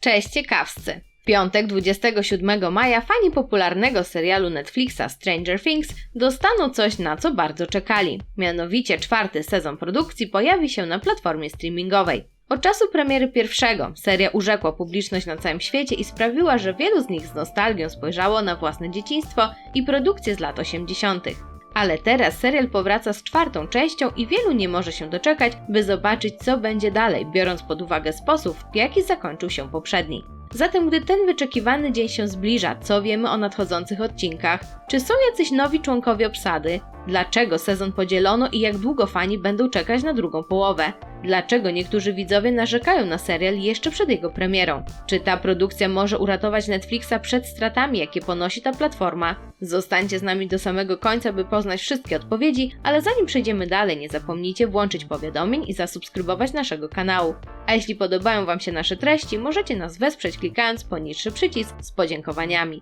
Cześć ciekawscy! W piątek 27 maja fani popularnego serialu Netflixa Stranger Things dostaną coś, na co bardzo czekali. Mianowicie czwarty sezon produkcji pojawi się na platformie streamingowej. Od czasu premiery pierwszego seria urzekła publiczność na całym świecie i sprawiła, że wielu z nich z nostalgią spojrzało na własne dzieciństwo i produkcje z lat 80. Ale teraz serial powraca z czwartą częścią i wielu nie może się doczekać, by zobaczyć co będzie dalej, biorąc pod uwagę sposób, w jaki zakończył się poprzedni. Zatem, gdy ten wyczekiwany dzień się zbliża, co wiemy o nadchodzących odcinkach? Czy są jacyś nowi członkowie obsady? Dlaczego sezon podzielono i jak długo fani będą czekać na drugą połowę? Dlaczego niektórzy widzowie narzekają na serial jeszcze przed jego premierą? Czy ta produkcja może uratować Netflixa przed stratami, jakie ponosi ta platforma? Zostańcie z nami do samego końca, by poznać wszystkie odpowiedzi, ale zanim przejdziemy dalej, nie zapomnijcie włączyć powiadomień i zasubskrybować naszego kanału. A jeśli podobają Wam się nasze treści, możecie nas wesprzeć klikając poniższy przycisk z podziękowaniami.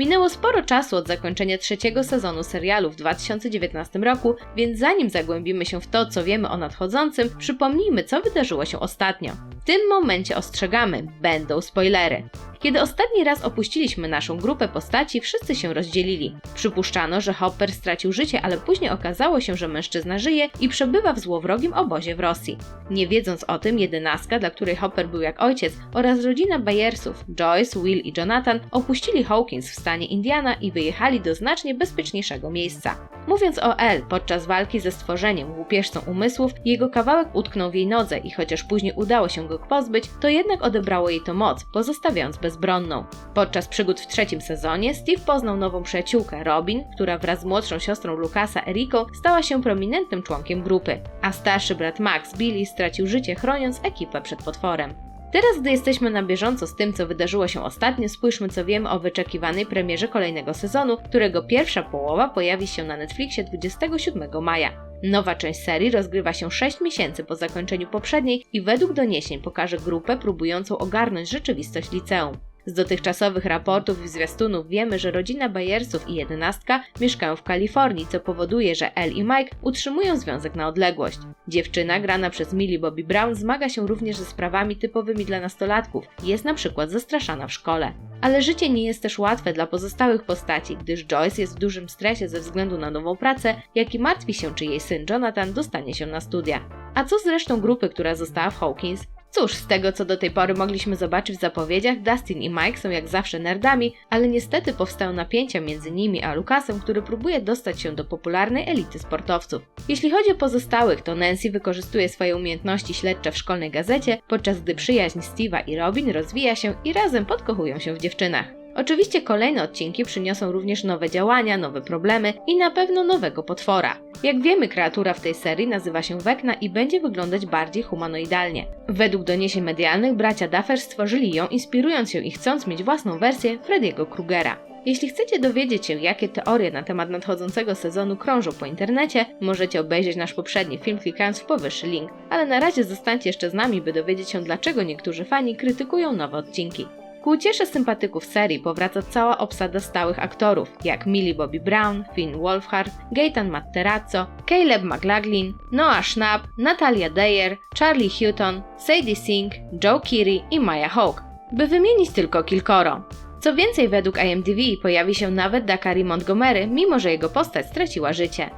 Minęło sporo czasu od zakończenia trzeciego sezonu serialu w 2019 roku, więc zanim zagłębimy się w to, co wiemy o nadchodzącym, przypomnijmy, co wydarzyło się ostatnio. Tym momencie ostrzegamy, będą spoilery. Kiedy ostatni raz opuściliśmy naszą grupę postaci, wszyscy się rozdzielili. Przypuszczano, że Hopper stracił życie, ale później okazało się, że mężczyzna żyje i przebywa w złowrogim obozie w Rosji. Nie wiedząc o tym, jedenastka, dla której Hopper był jak ojciec, oraz rodzina Bayersów, Joyce, Will i Jonathan, opuścili Hawkins w stanie Indiana i wyjechali do znacznie bezpieczniejszego miejsca. Mówiąc o El, podczas walki ze stworzeniem, łupieżcą umysłów, jego kawałek utknął w jej nodze i chociaż później udało się go pozbyć, to jednak odebrało jej to moc, pozostawiając bezbronną. Podczas przygód w trzecim sezonie Steve poznał nową przyjaciółkę, Robin, która wraz z młodszą siostrą Lucasa, Eriką, stała się prominentnym członkiem grupy, a starszy brat Max, Billy, stracił życie chroniąc ekipę przed potworem. Teraz, gdy jesteśmy na bieżąco z tym, co wydarzyło się ostatnio, spójrzmy, co wiemy o wyczekiwanej premierze kolejnego sezonu, którego pierwsza połowa pojawi się na Netflixie 27 maja. Nowa część serii rozgrywa się 6 miesięcy po zakończeniu poprzedniej i według doniesień pokaże grupę próbującą ogarnąć rzeczywistość liceum. Z dotychczasowych raportów i zwiastunów wiemy, że rodzina Bayersów i jedenastka mieszkają w Kalifornii, co powoduje, że Elle i Mike utrzymują związek na odległość. Dziewczyna, grana przez Millie Bobby Brown, zmaga się również ze sprawami typowymi dla nastolatków. Jest na przykład zastraszana w szkole. Ale życie nie jest też łatwe dla pozostałych postaci, gdyż Joyce jest w dużym stresie ze względu na nową pracę, jak i martwi się, czy jej syn Jonathan dostanie się na studia. A co z resztą grupy, która została w Hawkins? Cóż, z tego co do tej pory mogliśmy zobaczyć w zapowiedziach, Dustin i Mike są jak zawsze nerdami, ale niestety powstają napięcia między nimi a Lucasem, który próbuje dostać się do popularnej elity sportowców. Jeśli chodzi o pozostałych, to Nancy wykorzystuje swoje umiejętności śledcze w szkolnej gazecie, podczas gdy przyjaźń Steve'a i Robin rozwija się i razem podkochują się w dziewczynach. Oczywiście kolejne odcinki przyniosą również nowe działania, nowe problemy i na pewno nowego potwora. Jak wiemy, kreatura w tej serii nazywa się Wekna i będzie wyglądać bardziej humanoidalnie. Według doniesień medialnych bracia Duffer stworzyli ją inspirując się i chcąc mieć własną wersję Freddy'ego Krugera. Jeśli chcecie dowiedzieć się, jakie teorie na temat nadchodzącego sezonu krążą po internecie, możecie obejrzeć nasz poprzedni film klikając w powyższy link. Ale na razie zostańcie jeszcze z nami, by dowiedzieć się, dlaczego niektórzy fani krytykują nowe odcinki. Ku uciesze sympatyków serii powraca cała obsada stałych aktorów, jak Millie Bobby Brown, Finn Wolfhard, Gaetan Matterazzo, Caleb McLaughlin, Noah Schnapp, Natalia Dyer, Charlie Hutton, Sadie Sink, Joe Keery i Maya Hawke, by wymienić tylko kilkoro. Co więcej, według IMDb pojawi się nawet Dakari Montgomery, mimo że jego postać straciła życie.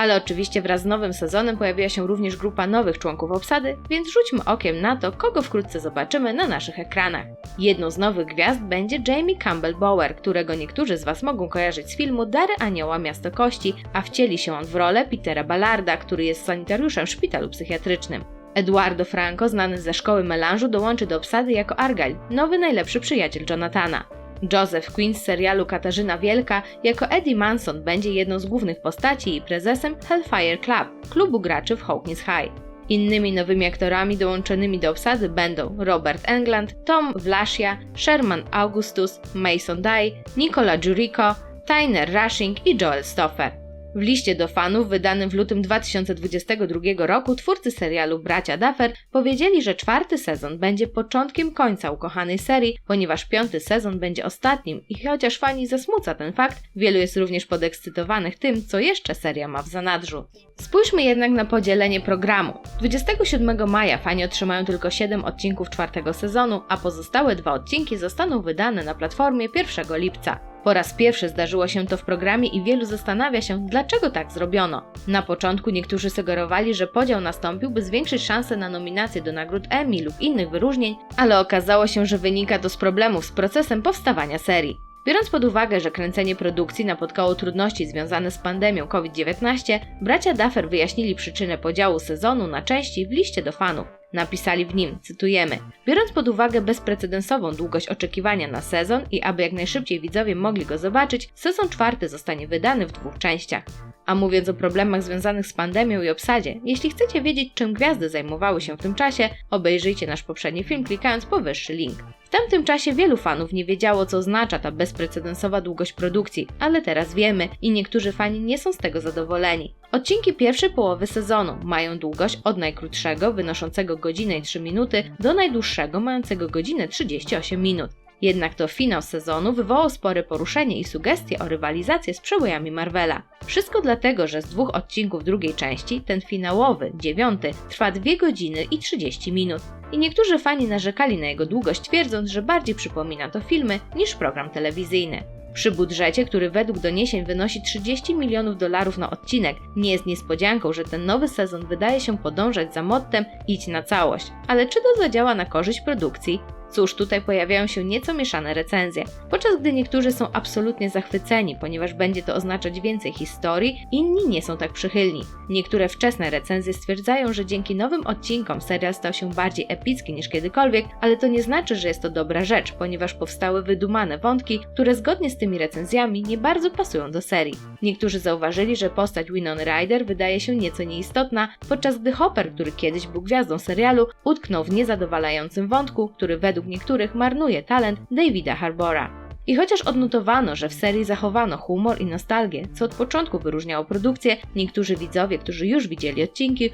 Ale oczywiście wraz z nowym sezonem pojawiła się również grupa nowych członków obsady, więc rzućmy okiem na to, kogo wkrótce zobaczymy na naszych ekranach. Jedną z nowych gwiazd będzie Jamie Campbell Bower, którego niektórzy z Was mogą kojarzyć z filmu Dary Anioła Miasto Kości, a wcieli się on w rolę Petera Ballarda, który jest sanitariuszem w szpitalu psychiatrycznym. Eduardo Franco, znany ze szkoły melanżu, dołączy do obsady jako Argyle, nowy najlepszy przyjaciel Jonathana. Joseph Quinn z serialu Katarzyna Wielka jako Eddie Manson będzie jedną z głównych postaci i prezesem Hellfire Club, klubu graczy w Hawkins High. Innymi nowymi aktorami dołączonymi do obsady będą Robert England, Tom Wlaszia, Sherman Augustus, Mason Day, Nicola Jurico, Tyner Rushing i Joel Stoffer. W liście do fanów wydanym w lutym 2022 roku twórcy serialu Bracia Duffer powiedzieli, że czwarty sezon będzie początkiem końca ukochanej serii, ponieważ piąty sezon będzie ostatnim i chociaż fani zasmuca ten fakt, wielu jest również podekscytowanych tym, co jeszcze seria ma w zanadrzu. Spójrzmy jednak na podzielenie programu. 27 maja fani otrzymają tylko 7 odcinków czwartego sezonu, a pozostałe dwa odcinki zostaną wydane na platformie 1 lipca. Po raz pierwszy zdarzyło się to w programie i wielu zastanawia się, dlaczego tak zrobiono. Na początku niektórzy sugerowali, że podział nastąpił, by zwiększyć szanse na nominacje do nagród Emmy lub innych wyróżnień, ale okazało się, że wynika to z problemów z procesem powstawania serii. Biorąc pod uwagę, że kręcenie produkcji napotkało trudności związane z pandemią COVID-19, bracia Duffer wyjaśnili przyczynę podziału sezonu na części w liście do fanów. Napisali w nim, cytujemy: Biorąc pod uwagę bezprecedensową długość oczekiwania na sezon i aby jak najszybciej widzowie mogli go zobaczyć, sezon czwarty zostanie wydany w dwóch częściach. A mówiąc o problemach związanych z pandemią i obsadzie, jeśli chcecie wiedzieć, czym gwiazdy zajmowały się w tym czasie, obejrzyjcie nasz poprzedni film klikając powyższy link. W tamtym czasie wielu fanów nie wiedziało, co oznacza ta bezprecedensowa długość produkcji, ale teraz wiemy i niektórzy fani nie są z tego zadowoleni. Odcinki pierwszej połowy sezonu mają długość od najkrótszego, wynoszącego godzinę i 3 minuty, do najdłuższego, mającego godzinę 38 minut. Jednak to finał sezonu wywołał spore poruszenie i sugestie o rywalizację z przebojami Marvela. Wszystko dlatego, że z dwóch odcinków drugiej części, ten finałowy, dziewiąty, trwa 2 godziny i 30 minut. I niektórzy fani narzekali na jego długość, twierdząc, że bardziej przypomina to filmy niż program telewizyjny. Przy budżecie, który według doniesień wynosi 30 milionów dolarów na odcinek, nie jest niespodzianką, że ten nowy sezon wydaje się podążać za mottem idź na całość. Ale czy to zadziała na korzyść produkcji? Cóż, tutaj pojawiają się nieco mieszane recenzje. Podczas gdy niektórzy są absolutnie zachwyceni, ponieważ będzie to oznaczać więcej historii, inni nie są tak przychylni. Niektóre wczesne recenzje stwierdzają, że dzięki nowym odcinkom serial stał się bardziej epicki niż kiedykolwiek, ale to nie znaczy, że jest to dobra rzecz, ponieważ powstały wydumane wątki, które zgodnie z tymi recenzjami nie bardzo pasują do serii. Niektórzy zauważyli, że postać Winona Ryder wydaje się nieco nieistotna, podczas gdy Hopper, który kiedyś był gwiazdą serialu, utknął w niezadowalającym wątku, który według według niektórych marnuje talent Davida Harbora. I chociaż odnotowano, że w serii zachowano humor i nostalgię, co od początku wyróżniało produkcję, niektórzy widzowie, którzy już widzieli odcinki,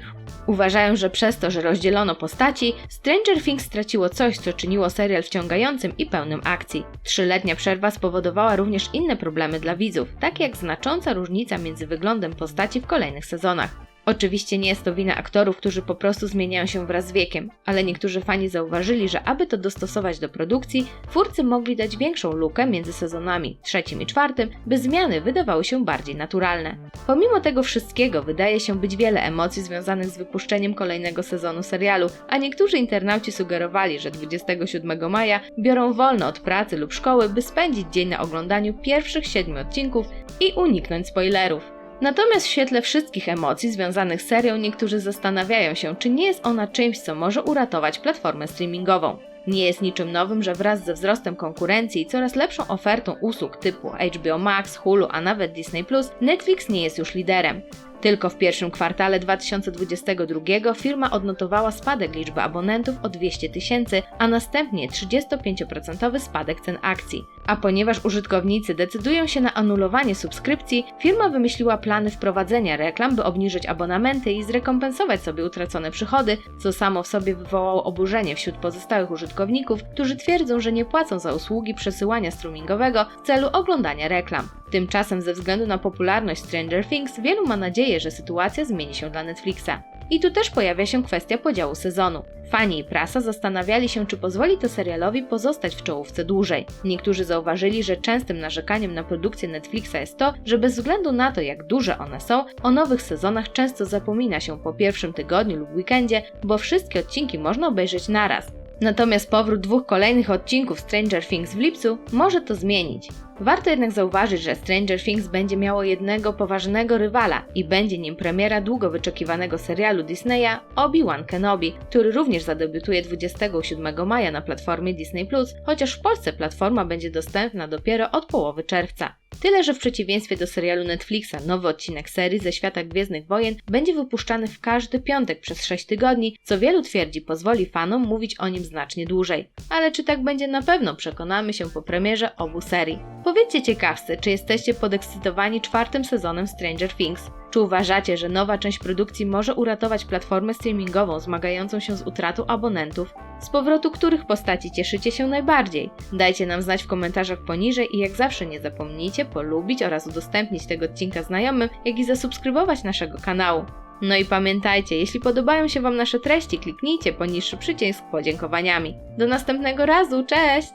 uważają, że przez to, że rozdzielono postaci, Stranger Things straciło coś, co czyniło serial wciągającym i pełnym akcji. Trzyletnia przerwa spowodowała również inne problemy dla widzów, takie jak znacząca różnica między wyglądem postaci w kolejnych sezonach. Oczywiście nie jest to wina aktorów, którzy po prostu zmieniają się wraz z wiekiem, ale niektórzy fani zauważyli, że aby to dostosować do produkcji, twórcy mogli dać większą lukę między sezonami trzecim i czwartym, by zmiany wydawały się bardziej naturalne. Pomimo tego wszystkiego wydaje się być wiele emocji związanych z wypuszczeniem kolejnego sezonu serialu, a niektórzy internauci sugerowali, że 27 maja biorą wolno od pracy lub szkoły, by spędzić dzień na oglądaniu pierwszych siedmiu odcinków i uniknąć spoilerów. Natomiast w świetle wszystkich emocji związanych z serią niektórzy zastanawiają się, czy nie jest ona czymś, co może uratować platformę streamingową. Nie jest niczym nowym, że wraz ze wzrostem konkurencji i coraz lepszą ofertą usług typu HBO Max, Hulu, a nawet Disney Netflix nie jest już liderem. Tylko w pierwszym kwartale 2022 firma odnotowała spadek liczby abonentów o 200 tysięcy, a następnie 35% spadek cen akcji. A ponieważ użytkownicy decydują się na anulowanie subskrypcji, firma wymyśliła plany wprowadzenia reklam, by obniżyć abonamenty i zrekompensować sobie utracone przychody, co samo w sobie wywołało oburzenie wśród pozostałych użytkowników, którzy twierdzą, że nie płacą za usługi przesyłania streamingowego w celu oglądania reklam. Tymczasem ze względu na popularność Stranger Things wielu ma nadzieję, że sytuacja zmieni się dla Netflixa. I tu też pojawia się kwestia podziału sezonu. Fani i prasa zastanawiali się, czy pozwoli to serialowi pozostać w czołówce dłużej. Niektórzy zauważyli, że częstym narzekaniem na produkcję Netflixa jest to, że bez względu na to, jak duże one są, o nowych sezonach często zapomina się po pierwszym tygodniu lub weekendzie, bo wszystkie odcinki można obejrzeć naraz. Natomiast powrót dwóch kolejnych odcinków Stranger Things w lipcu może to zmienić. Warto jednak zauważyć, że Stranger Things będzie miało jednego poważnego rywala i będzie nim premiera długo wyczekiwanego serialu Disneya Obi-Wan Kenobi, który również zadebiutuje 27 maja na platformie Disney+, chociaż w Polsce platforma będzie dostępna dopiero od połowy czerwca. Tyle, że w przeciwieństwie do serialu Netflixa, nowy odcinek serii ze świata Gwiezdnych Wojen będzie wypuszczany w każdy piątek przez 6 tygodni, co wielu twierdzi pozwoli fanom mówić o nim znacznie dłużej. Ale czy tak będzie na pewno, przekonamy się po premierze obu serii. Powiedzcie ciekawscy, czy jesteście podekscytowani czwartym sezonem Stranger Things. Czy uważacie, że nowa część produkcji może uratować platformę streamingową zmagającą się z utratą abonentów? Z powrotu których postaci cieszycie się najbardziej? Dajcie nam znać w komentarzach poniżej i jak zawsze nie zapomnijcie polubić oraz udostępnić tego odcinka znajomym, jak i zasubskrybować naszego kanału. No i pamiętajcie, jeśli podobają się Wam nasze treści, kliknijcie poniższy przycisk z podziękowaniami. Do następnego razu, cześć!